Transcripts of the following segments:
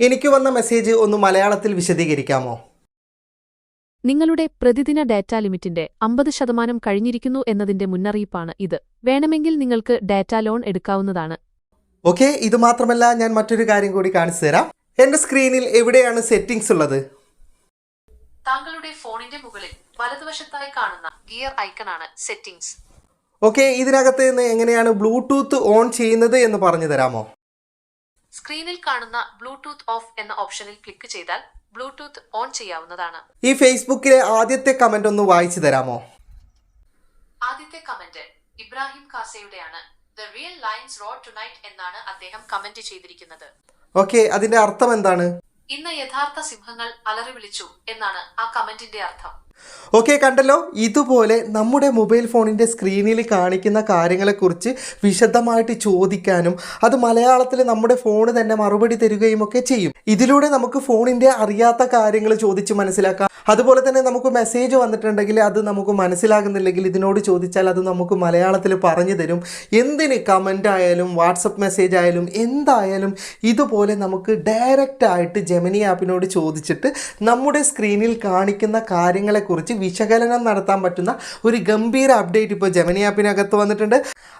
എനിക്ക് വന്ന മെസ്സേജ് ഒന്ന് മലയാളത്തിൽ വിശദീകരിക്കാമോ? നിങ്ങളുടെ പ്രതിദിന ഡാറ്റ ലിമിറ്റിന്റെ അമ്പത് ശതമാനം കഴിഞ്ഞിരിക്കുന്നു എന്നതിന്റെ മുന്നറിയിപ്പാണ് ഇത്. വേണമെങ്കിൽ നിങ്ങൾക്ക് ഡാറ്റ ലോൺ എടുക്കാവുന്നതാണ്. ഓക്കെ ഇത് മാത്രമല്ല ഞാൻ മറ്റൊരു കാര്യം കൂടി കാണിച്ചു തരാം. എന്റെ സ്ക്രീനിൽ എവിടെയാണ് സെറ്റിംഗ്സ് ഉള്ളത്? താങ്കളുടെ ഫോണിന്റെ മുകളിൽ വലതുവശത്തായി കാണുന്ന ഗിയർ ഐക്കണാണ് സെറ്റിംഗ്സ് ഓക്കെ ഇതിനകത്ത് നിന്ന് എങ്ങനെയാണ് ബ്ലൂടൂത്ത് ഓൺ ചെയ്യുന്നത് എന്ന് പറഞ്ഞു തരാമോ? സ്ക്രീനിൽ കാണുന്ന ബ്ലൂടൂത്ത് ഓഫ് എന്ന ഓപ്ഷനിൽ ക്ലിക്ക് ചെയ്താൽ ബ്ലൂടൂത്ത് ഓൺ ചെയ്യാവുന്നതാണ്. ഈ ഫേസ്ബുക്കിലെ ആദ്യത്തെ കമന്റ് ഒന്ന് വായിച്ചു തരാമോ? ആദ്യത്തെ comment Ibrahim കാസയുടെയാണ് the real lines road to night എന്നാണ് അദ്ദേഹം കമന്റ് ചെയ്തിരിക്കുന്നത്. ഓക്കെ അതിന്റെ അർത്ഥം എന്താണ്? ഇന്ന് യഥാർത്ഥ സിംഹങ്ങൾ അലറി വിളിച്ചു എന്നാണ് ആ കമന്റിന്റെ അർത്ഥം. ഓക്കെ കണ്ടല്ലോ? ഇതുപോലെ നമ്മുടെ മൊബൈൽ ഫോണിന്റെ സ്ക്രീനിൽ കാണിക്കുന്ന കാര്യങ്ങളെക്കുറിച്ച് വിശദമായിട്ട് ചോദിക്കാനും അത് മലയാളത്തിൽ നമ്മുടെ ഫോൺ തന്നെ മറുപടി തരികയും ഒക്കെ ചെയ്യും. ഇതിലൂടെ നമുക്ക് ഫോണിന്റെ അറിയാത്ത കാര്യങ്ങൾ ചോദിച്ച് മനസ്സിലാക്കാം. അതുപോലെ തന്നെ നമുക്ക് മെസ്സേജ് വന്നിട്ടുണ്ടെങ്കിൽ അത് നമുക്ക് മനസ്സിലാകുന്നില്ലെങ്കിൽ ഇതിനോട് ചോദിച്ചാൽ അത് നമുക്ക് മലയാളത്തിൽ പറഞ്ഞു തരും. എന്തിന് കമന്റ് ആയാലും വാട്സപ്പ് മെസ്സേജ് ആയാലും എന്തായാലും ഇതുപോലെ നമുക്ക് ഡയറക്റ്റ് ആയിട്ട് ജെമിനി ആപ്പിനോട് ചോദിച്ചിട്ട് നമ്മുടെ സ്ക്രീനിൽ കാണിക്കുന്ന കാര്യങ്ങളെക്കുറിച്ച് വിശകലനം നടത്താൻ പറ്റുന്ന ഒരു ഗംഭീര അപ്ഡേറ്റ് ഇപ്പോൾ ജെമിനി ആപ്പിനകത്ത് വന്നിട്ടുണ്ട്.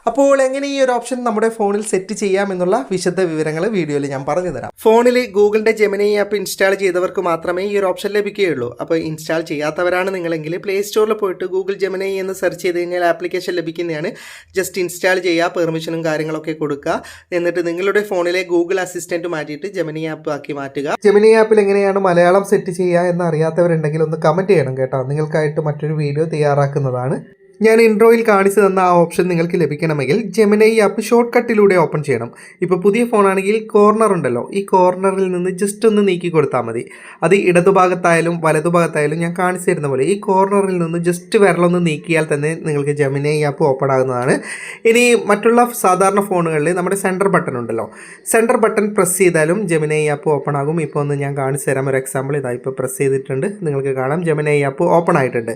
അപ്പോൾ എങ്ങനെ ഈ ഒരു ഓപ്ഷൻ നമ്മുടെ ഫോണിൽ സെറ്റ് ചെയ്യാം എന്നുള്ള വിശദ വിവരങ്ങൾ വീഡിയോയിൽ ഞാൻ പറഞ്ഞു തരാം ഫോണിൽ ഗൂഗിളിന്റെ ജെമിനി ആപ്പ് ഇൻസ്റ്റാൾ ചെയ്തവർക്ക് മാത്രമേ ഈ ഒരു ഓപ്ഷൻ ലഭിക്കുകയുള്ളൂ. അപ്പോൾ ഇൻസ്റ്റാൾ ചെയ്യാത്തവരാണ് നിങ്ങളെങ്കിൽ പ്ലേ സ്റ്റോറിൽ പോയിട്ട് ഗൂഗിൾ ജെമനൈ എന്ന് സെർച്ച് ചെയ്ത് കഴിഞ്ഞാൽ ആപ്ലിക്കേഷൻ ലഭിക്കുന്നതാണ്. ജസ്റ്റ് ഇൻസ്റ്റാൾ ചെയ്യുക പെർമിഷനും കാര്യങ്ങളൊക്കെ കൊടുക്കുക. എന്നിട്ട് നിങ്ങളുടെ ഫോണിലെ ഗൂഗിൾ അസിസ്റ്റന്റ് മാറ്റിയിട്ട് ജെമിനി ആപ്പ് ആക്കി മാറ്റുക. ജെമിനി ആപ്പിൽ എങ്ങനെയാണ് മലയാളം സെറ്റ് ചെയ്യുക എന്ന് അറിയാത്തവരുണ്ടെങ്കിൽ ഒന്ന് കമന്റ് ചെയ്യണം കേട്ടോ. നിങ്ങൾക്കായിട്ട് മറ്റൊരു വീഡിയോ തയ്യാറാക്കുന്നതാണ്. ഞാൻ ഇൻട്രോയിൽ കാണിച്ചു തന്ന ആ ഓപ്ഷൻ നിങ്ങൾക്ക് ലഭിക്കണമെങ്കിൽ ജെമിനൈ ആപ്പ് ഷോർട്ട് കട്ടിലൂടെ ഓപ്പൺ ചെയ്യണം. ഇപ്പോൾ പുതിയ ഫോണാണെങ്കിൽ കോർണർ ഉണ്ടല്ലോ. ഈ കോർണറിൽ നിന്ന് ജസ്റ്റ് ഒന്ന് നീക്കി കൊടുത്താൽ മതി. അത് ഇടതുഭാഗത്തായാലും വലതുഭാഗത്തായാലും ഞാൻ കാണിച്ചു തരുന്ന പോലെ ഈ കോർണറിൽ നിന്ന് ജസ്റ്റ് വിരലൊന്ന് നീക്കിയാൽ തന്നെ നിങ്ങൾക്ക് ജെമിനൈ ആപ്പ് ഓപ്പൺ ആകുന്നതാണ്. ഇനി മറ്റുള്ള സാധാരണ ഫോണുകളിൽ നമ്മുടെ സെന്റർ ബട്ടൺ ഉണ്ടല്ലോ. സെന്റർ ബട്ടൺ പ്രസ് ചെയ്താലും ജെമിനൈ ആപ്പ് ഓപ്പൺ ആകും. ഇപ്പോൾ ഒന്ന് ഞാൻ കാണിച്ചു തരാം. ഒരു എക്സാമ്പിൾ ഇതാ ഇപ്പോൾ പ്രസ് ചെയ്തിട്ടുണ്ട്. നിങ്ങൾക്ക് കാണാം. ജെമിനൈ ആപ്പ് ഓപ്പൺ ആയിട്ടുണ്ട്.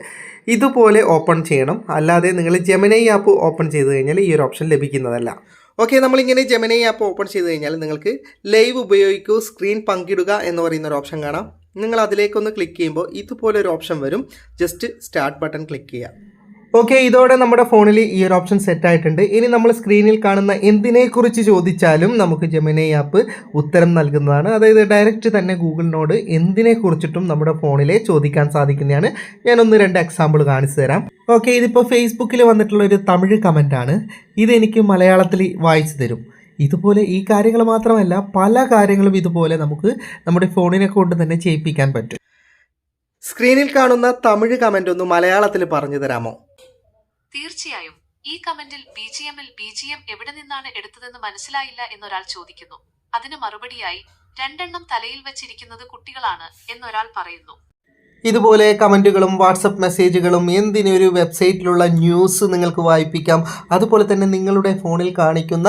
ഇതുപോലെ ഓപ്പൺ ചെയ്യണം. അല്ലാതെ നിങ്ങൾ ജെമിനൈ ആപ്പ് ഓപ്പൺ ചെയ്ത് കഴിഞ്ഞാൽ ഈ ഒരു ഓപ്ഷൻ ലഭിക്കുന്നതല്ല. ഓക്കെ നമ്മളിങ്ങനെ ജെമിനൈ ആപ്പ് ഓപ്പൺ ചെയ്ത് കഴിഞ്ഞാൽ നിങ്ങൾക്ക് ലൈവ് ഉപയോഗിക്കൂ സ്ക്രീൻ പങ്കിടുക എന്ന് പറയുന്ന ഒരു ഓപ്ഷൻ കാണാം. നിങ്ങൾ അതിലേക്കൊന്ന് ക്ലിക്ക് ചെയ്യുമ്പോൾ ഇതുപോലൊരു ഓപ്ഷൻ വരും. ജസ്റ്റ് സ്റ്റാർട്ട് ബട്ടൺ ക്ലിക്ക് ചെയ്യുക. ഓക്കെ ഇതോടെ നമ്മുടെ ഫോണിൽ ഈ ഒരു ഓപ്ഷൻ സെറ്റ് ആയിട്ടുണ്ട്. ഇനി നമ്മൾ സ്ക്രീനിൽ കാണുന്ന എന്തിനെക്കുറിച്ച് ചോദിച്ചാലും നമുക്ക് ജെമിനി ആപ്പ് ഉത്തരം നൽകുന്നതാണ്. അതായത് ഡയറക്റ്റ് തന്നെ ഗൂഗിളിനോട് എന്തിനെക്കുറിച്ചിട്ടും നമ്മുടെ ഫോണിലെ ചോദിക്കാൻ സാധിക്കുന്നതാണ്. ഞാനൊന്ന് രണ്ട് എക്സാമ്പിൾ കാണിച്ചു തരാം. ഓക്കെ ഇതിപ്പോൾ ഫേസ്ബുക്കിൽ വന്നിട്ടുള്ള ഒരു തമിഴ് കമന്റാണ് ഇതെനിക്ക് മലയാളത്തിൽ വായിച്ചു തരും. ഇതുപോലെ ഈ കാര്യങ്ങൾ മാത്രമല്ല പല കാര്യങ്ങളും ഇതുപോലെ നമുക്ക് നമ്മുടെ ഫോണിനെ കൊണ്ട് തന്നെ ചെയ്യിപ്പിക്കാൻ പറ്റും. സ്ക്രീനിൽ കാണുന്ന തമിഴ് കമന്റ് ഒന്ന് മലയാളത്തിൽ പറഞ്ഞു തരാമോ? തീർച്ചയായും ഈ കമന്റിൽ ബി ജി എമ്മിൽ ബി ജി എം എവിടെ നിന്നാണ് എടുത്തതെന്ന് മനസ്സിലായില്ല എന്നൊരാൾ ചോദിക്കുന്നു. അതിന് മറുപടിയായി രണ്ടെണ്ണം തലയിൽ വെച്ചിരിക്കുന്നത് കുട്ടികളാണ് എന്നൊരാൾ പറയുന്നു. ഇതുപോലെ കമന്റുകളും വാട്സപ്പ് മെസ്സേജുകളും എന്തിനൊരു വെബ്സൈറ്റിലുള്ള ന്യൂസ് നിങ്ങൾക്ക് വായിപ്പിക്കാം. അതുപോലെ തന്നെ നിങ്ങളുടെ ഫോണിൽ കാണിക്കുന്ന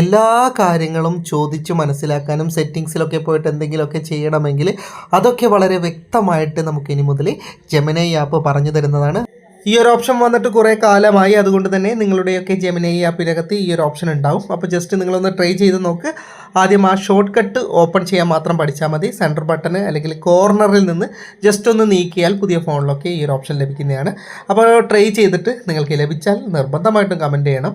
എല്ലാ കാര്യങ്ങളും ചോദിച്ച് മനസ്സിലാക്കാനും സെറ്റിങ്സിലൊക്കെ പോയിട്ട് എന്തെങ്കിലുമൊക്കെ ചെയ്യണമെങ്കിൽ അതൊക്കെ വളരെ വ്യക്തമായിട്ട് നമുക്കിനി മുതൽ ജമനൈ ആപ്പ് പറഞ്ഞു തരുന്നതാണ്. ഈ ഒരു ഓപ്ഷൻ വന്നിട്ട് കുറേ കാലമായി. അതുകൊണ്ട് തന്നെ നിങ്ങളുടെയൊക്കെ ജെമിനൈ ആപ്പിനകത്ത് ഈ ഒരു ഓപ്ഷൻ ഉണ്ടാവും. അപ്പോൾ ജസ്റ്റ് നിങ്ങളൊന്ന് ട്രൈ ചെയ്ത് നോക്ക്. ആദ്യം ആ ഷോർട്ട് കട്ട് ഓപ്പൺ ചെയ്യാൻ മാത്രം പഠിച്ചാൽ മതി. സെന്റർ ബട്ടൺ അല്ലെങ്കിൽ കോർണറിൽ നിന്ന് ജസ്റ്റ് ഒന്ന് നീക്കിയാൽ പുതിയ ഫോണിലൊക്കെ ഈ ഒരു ഓപ്ഷൻ ലഭിക്കുന്നതാണ്. അപ്പോൾ ട്രൈ ചെയ്തിട്ട് നിങ്ങൾക്ക് ലഭിച്ചാൽ നിർബന്ധമായിട്ടും കമന്റ് ചെയ്യണം.